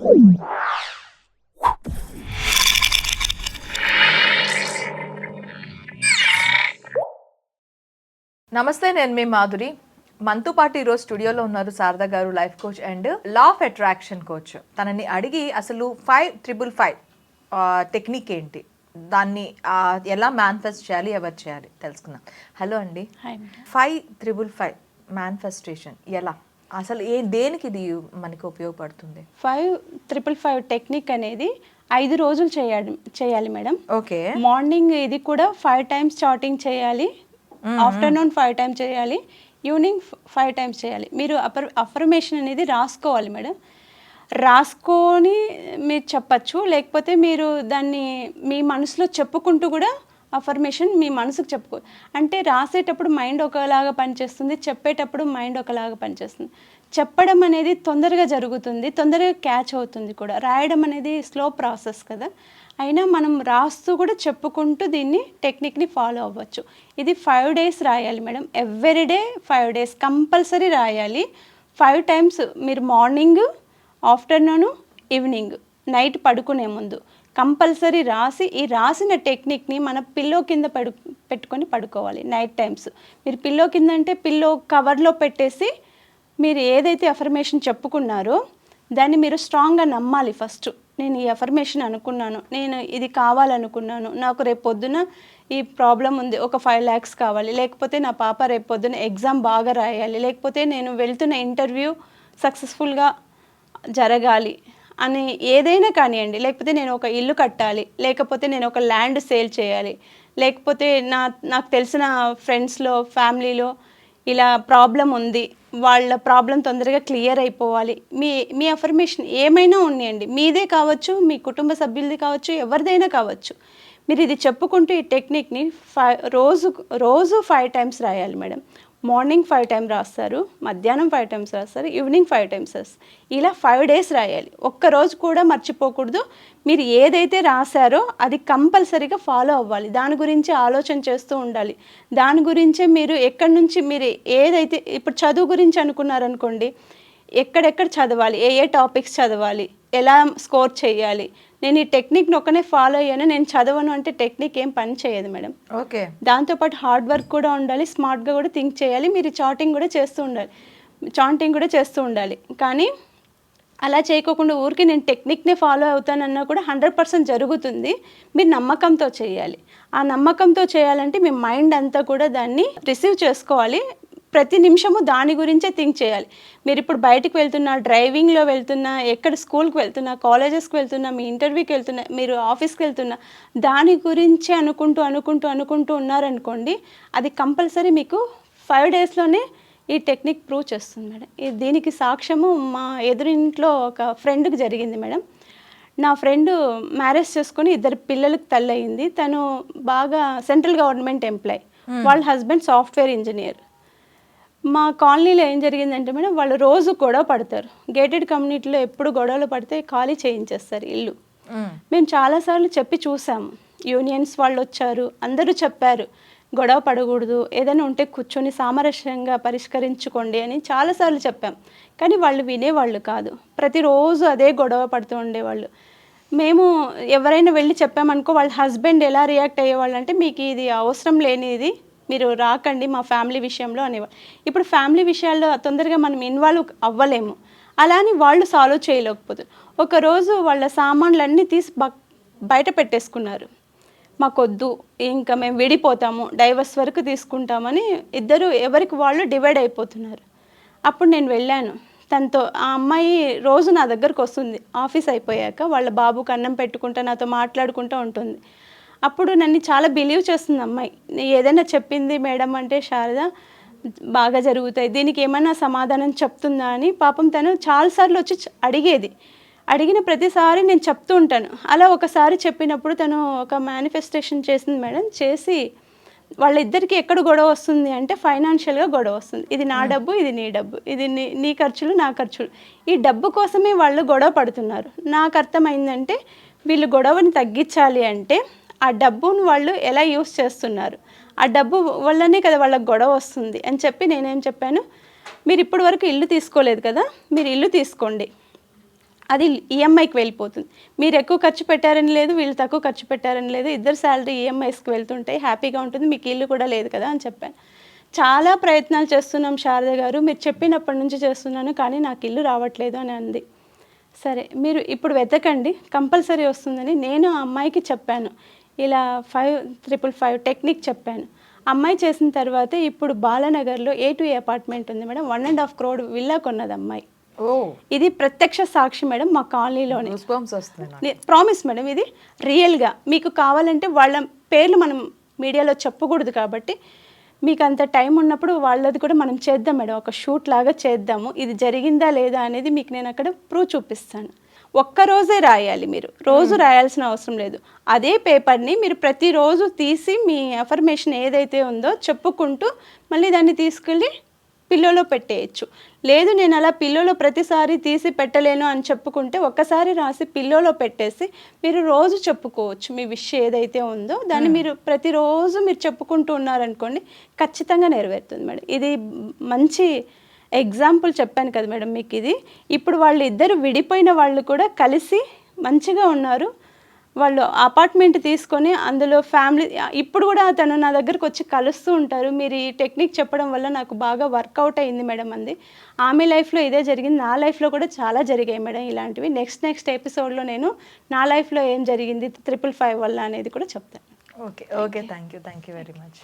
నమస్తే నేను మీ మాధురి. మనతో పాటు ఈరోజు స్టూడియోలో ఉన్నారు Sharada garu life coach and law of attraction coach. తనని అడిగి అసలు ఫైవ్ ట్రిపుల్ ఫైవ్ టెక్నిక్ ఏంటి? దాన్ని ఎలా మేనిఫెస్ట్ చేయాలి ఎవరు చేయాలి? తెలుసుకుందాం. హలో అండి. ఫైవ్ త్రిబుల్ ఫైవ్ మేనిఫెస్టేషన్ ఎలా? అసలు ఏ దేనికి ఇది మనకి ఉపయోగపడుతుంది? ఫైవ్ ట్రిపుల్ ఫైవ్ టెక్నిక్ అనేది ఐదు రోజులు చేయాలి చేయాలి మేడం. ఓకే. మార్నింగ్ ఇది కూడా ఫైవ్ టైమ్స్ చాటింగ్ చేయాలి. ఆఫ్టర్నూన్ ఫైవ్ టైమ్స్ చేయాలి. ఈవినింగ్ ఫైవ్ టైమ్స్ చేయాలి. మీరు అఫర్ అఫర్మేషన్ అనేది రాసుకోవాలి మేడం. రాసుకొని మీరు చెప్పచ్చు. లేకపోతే మీరు దాన్ని మీ మనసులో చెప్పుకుంటూ కూడా అఫర్మేషన్ మీ మనసుకు చెప్పుకో అంటే రాసేటప్పుడు మైండ్ ఒకలాగా పనిచేస్తుంది చెప్పేటప్పుడు మైండ్ ఒకలాగా పనిచేస్తుంది. చెప్పడం అనేది తొందరగా జరుగుతుంది తొందరగా క్యాచ్ అవుతుంది కూడా. రాయడం అనేది స్లో ప్రాసెస్ కదా. అయినా మనం రాస్తూ కూడా చెప్పుకుంటూ దీన్ని టెక్నిక్ని ఫాలో అవ్వచ్చు. ఇది ఫైవ్ డేస్ రాయాలి madam. Every day five days compulsory రాయాలి. ఫైవ్ టైమ్స్ మీరు మార్నింగ్ ఆఫ్టర్నూన్ ఈవినింగ్ నైట్ పడుకునే ముందు. కంపల్సరీ రాసి ఈ రాసిన టెక్నిక్ని మన పిల్లో కింద పడు పెట్టుకొని పడుకోవాలి నైట్ టైమ్స్. మీరు పిల్లో కింద అంటే పిల్లో కవర్లో పెట్టేసి మీరు ఏదైతే అఫర్మేషన్ చెప్పుకున్నారో దాన్ని మీరు స్ట్రాంగ్గా నమ్మాలి ఫస్ట్. నేను ఈ అఫర్మేషన్ అనుకున్నాను నేను ఇది కావాలనుకున్నాను నాకు రేపు పొద్దున ఈ ప్రాబ్లం ఉంది ఒక ఫైవ్ ల్యాక్స్ కావాలి లేకపోతే నా పాప రేపు పొద్దున ఎగ్జామ్ బాగా రాయాలి లేకపోతే నేను వెళ్తున్న ఇంటర్వ్యూ సక్సెస్ఫుల్గా జరగాలి. అని ఏదైనా కానివ్వండి లేకపోతే నేను ఒక ఇల్లు కట్టాలి లేకపోతే నేను ఒక ల్యాండ్ సేల్ చేయాలి లేకపోతే నా నాకు తెలిసిన ఫ్రెండ్స్లో ఫ్యామిలీలో ఇలా ప్రాబ్లం ఉంది వాళ్ళ ప్రాబ్లం తొందరగా క్లియర్ అయిపోవాలి మీ మీ అఫర్మేషన్ ఏమైనా ఉన్నాయండి? మీదే కావచ్చు మీ కుటుంబ సభ్యులది కావచ్చు ఎవరిదైనా కావచ్చు. మీరు ఇది చెప్పుకుంటూ ఈ టెక్నిక్ని ఫైవ్ రోజు రోజు ఫైవ్ టైమ్స్ రాయాలి మేడం. మార్నింగ్ ఫైవ్ టైం రాస్తారు మధ్యాహ్నం ఫైవ్ టైమ్స్ రాస్తారు ఈవినింగ్ ఫైవ్ టైమ్స్ రాస్తారు. ఇలా ఫైవ్ డేస్ రాయాలి. ఒక్క రోజు కూడా మర్చిపోకూడదు. మీరు ఏదైతే రాశారో అది కంపల్సరీగా ఫాలో అవ్వాలి. దాని గురించి ఆలోచన చేస్తూ ఉండాలి. దాని గురించే మీరు ఎక్కడి నుంచి మీరు ఏదైతే ఇప్పుడు చదువు గురించి అనుకున్నారనుకోండి ఎక్కడెక్కడ చదవాలి ఏ ఏ టాపిక్స్ చదవాలి ఎలా స్కోర్ చేయాలి? నేను ఈ టెక్నిక్ని ఒకనే ఫాలో అయ్యాను. నేను చదవను అంటే టెక్నిక్ ఏం పని చేయదు మేడం. ఓకే. దాంతోపాటు హార్డ్ వర్క్ కూడా ఉండాలి స్మార్ట్గా కూడా థింక్ చేయాలి మీరు చాటింగ్ కూడా చేస్తూ ఉండాలి చాంటింగ్ కూడా చేస్తూ ఉండాలి. కానీ అలా చేయకోకుండా ఊరికి నేను టెక్నిక్నే ఫాలో అవుతానన్నా కూడా హండ్రెడ్ పర్సెంట్ జరుగుతుంది. మీరు నమ్మకంతో చేయాలి. ఆ నమ్మకంతో చేయాలంటే మీ మైండ్ అంతా కూడా దాన్ని రిసీవ్ చేసుకోవాలి. ప్రతి నిమిషము దాని గురించే థింక్ చేయాలి. మీరు ఇప్పుడు బయటకు వెళ్తున్నా డ్రైవింగ్లో వెళ్తున్నా ఎక్కడ స్కూల్కి వెళ్తున్నా కాలేజెస్కి వెళ్తున్నా మీ ఇంటర్వ్యూకి వెళ్తున్నా మీరు ఆఫీస్కి వెళ్తున్నా దాని గురించే అనుకుంటూ అనుకుంటూ అనుకుంటూ ఉన్నారనుకోండి అది కంపల్సరీ మీకు ఫైవ్ డేస్లోనే ఈ టెక్నిక్ ప్రూవ్ చేస్తుంది మేడం. దీనికి సాక్ష్యము మా ఎదురింట్లో ఒక ఫ్రెండ్కి జరిగింది మేడం. నా ఫ్రెండ్ మ్యారేజ్ చేసుకొని ఇద్దరు పిల్లలకు తల్లి అయింది తను బాగా సెంట్రల్ గవర్నమెంట్ ఎంప్లాయ్ వాళ్ళ హస్బెండ్ సాఫ్ట్వేర్ ఇంజనీర్ మా కాలనీలో ఏం జరిగిందంటే మేడం వాళ్ళు రోజు గొడవ పడతారు. గేటెడ్ కమ్యూనిటీలో ఎప్పుడు గొడవలు పడితే ఖాళీ చేయించేస్తారు ఇల్లు. మేము. చాలాసార్లు చెప్పి చూసాము యూనియన్స్ వాళ్ళు వచ్చారు అందరూ చెప్పారు గొడవ పడకూడదు ఏదైనా ఉంటే కూర్చొని సామరస్యంగా పరిష్కరించుకోండి అని చాలాసార్లు చెప్పాం. కానీ వాళ్ళు వినేవాళ్ళు కాదు. ప్రతిరోజు అదే గొడవ పడుతూ ఉండేవాళ్ళు. మేము ఎవరైనా వెళ్ళి చెప్పామనుకో వాళ్ళ హస్బెండ్ ఎలా రియాక్ట్ అయ్యేవాళ్ళు అంటే మీకు ఇది అవసరం లేనిది మీరు రాకండి మా ఫ్యామిలీ విషయంలో అనేవాళ్ళు ఇప్పుడు ఫ్యామిలీ విషయాల్లో తొందరగా మనం ఇన్వాల్వ్ అవ్వలేము. అలా అని వాళ్ళు సాల్వ్ చేయలేకపోతారు ఒకరోజు వాళ్ళ సామాన్లన్నీ తీసి బ బయట పెట్టేసుకున్నారు. మాకొద్దు ఇంకా మేము విడిపోతాము డైవర్స్ వరకు తీసుకుంటామని ఇద్దరు ఎవరికి వాళ్ళు డివైడ్ అయిపోతున్నారు. అప్పుడు నేను వెళ్ళాను. తనతో ఆ అమ్మాయి రోజు నా దగ్గరకు వస్తుంది ఆఫీస్ అయిపోయాక వాళ్ళ బాబుకి అన్నం పెట్టుకుంటా నాతో మాట్లాడుకుంటూ ఉంటుంది. అప్పుడు నన్ను చాలా బిలీవ్ చేస్తుంది అమ్మాయి. ఏదైనా చెప్పింది మేడం అంటే శారద బాగా జరుగుతాయి. దీనికి ఏమైనా సమాధానం చెప్తుందా అని పాపం తను చాలాసార్లు వచ్చి అడిగేది. అడిగిన ప్రతిసారి నేను చెప్తూ ఉంటాను. అలా ఒకసారి చెప్పినప్పుడు తను ఒక మేనిఫెస్టేషన్ చేసింది మేడం. చేసి వాళ్ళిద్దరికి ఎక్కడ గొడవ వస్తుంది అంటే ఫైనాన్షియల్గా గొడవ వస్తుంది. ఇది నా డబ్బు ఇది నీ డబ్బు ఇది నీ నీ ఖర్చులు నా ఖర్చులు. ఈ డబ్బు కోసమే వాళ్ళు గొడవ పడుతున్నారు. నాకు అర్థమైందంటే వీళ్ళు గొడవని తగ్గించాలి అంటే ఆ డబ్బును వాళ్ళు ఎలా యూస్ చేస్తున్నారు? ఆ డబ్బు వల్లనే కదా వాళ్ళకి గొడవ వస్తుంది అని చెప్పి నేనేం చెప్పాను? మీరు ఇప్పటి వరకు ఇల్లు తీసుకోలేదు కదా మీరు ఇల్లు తీసుకోండి. అది ఈఎంఐకి వెళ్ళిపోతుంది. మీరు ఎక్కువ ఖర్చు పెట్టారని లేదు వీళ్ళు తక్కువ ఖర్చు పెట్టారని లేదు. ఇద్దరు శాలరీ ఈఎంఐస్కి వెళ్తుంటాయి హ్యాపీగా ఉంటుంది మీకు ఇల్లు కూడా లేదు కదా అని చెప్పాను. చాలా ప్రయత్నాలు చేస్తున్నాం శారద గారు. మీరు చెప్పినప్పటి నుంచి చేస్తున్నాను కానీ నాకు ఇల్లు రావట్లేదు అని అంది. సరే మీరు ఇప్పుడు వెతకండి. కంపల్సరీ వస్తుందని నేను ఆ అమ్మాయికి చెప్పాను. ఇలా ఫైవ్ ట్రిపుల్ ఫైవ్ టెక్నిక్ చెప్పాను. అమ్మాయి చేసిన తర్వాత ఇప్పుడు బాలానగర్లో ఏ టు ఏ అపార్ట్మెంట్ ఉంది madam. One and half crore villa కొన్నది అమ్మాయి. ఇది ప్రత్యక్ష సాక్షి మేడం మా కాలనీలోనే. ప్రామిస్ మేడం ఇది రియల్గా మీకు కావాలంటే వాళ్ళ పేర్లు మనం మీడియాలో చెప్పకూడదు కాబట్టి మీకు అంత టైం ఉన్నప్పుడు వాళ్ళది కూడా మనం చేద్దాం మేడం. ఒక షూట్ లాగా చేద్దాము. ఇది జరిగిందా లేదా అనేది మీకు నేను అక్కడ ప్రూవ్ చూపిస్తాను. ఒక్క రోజే రాయాలి మీరు. రోజు రాయాల్సిన అవసరం లేదు. అదే పేపర్ని మీరు ప్రతిరోజు తీసి మీ అఫర్మేషన్ ఏదైతే ఉందో చెప్పుకుంటూ మళ్ళీ దాన్ని తీసుకెళ్ళి పిల్లోలో పెట్టేయచ్చు. లేదు నేను అలా పిల్లోలో ప్రతిసారి తీసి పెట్టలేను అని చెప్పుకుంటే ఒక్కసారి రాసి పిల్లోలో పెట్టేసి మీరు రోజు చెప్పుకోవచ్చు మీ విష్ ఏదైతే ఉందో. దాన్ని మీరు ప్రతిరోజు మీరు చెప్పుకుంటూ ఉన్నారనుకోండి ఖచ్చితంగా నెరవేరుతుంది మేడం. ఇది మంచి ఎగ్జాంపుల్ చెప్పాను కదా మేడం మీకు ఇది. ఇప్పుడు వాళ్ళు ఇద్దరు విడిపోయిన వాళ్ళు కూడా కలిసి మంచిగా ఉన్నారు. వాళ్ళు అపార్ట్మెంట్ తీసుకొని అందులో ఫ్యామిలీ ఇప్పుడు కూడా తను నా దగ్గరకు వచ్చి కలుస్తూ ఉంటారు. మీరు ఈ టెక్నిక్ చెప్పడం వల్ల నాకు బాగా వర్కౌట్ అయింది మేడం అంది. ఆమె లైఫ్లో ఇదే జరిగింది. నా లైఫ్లో కూడా చాలా జరిగాయి మేడం ఇలాంటివి. నెక్స్ట్ నెక్స్ట్ ఎపిసోడ్లో నేను నా లైఫ్లో ఏం జరిగింది త్రిపుల్ ఫైవ్ వల్ల అనేది కూడా చెప్తాను. Okay okay thank you thank you very much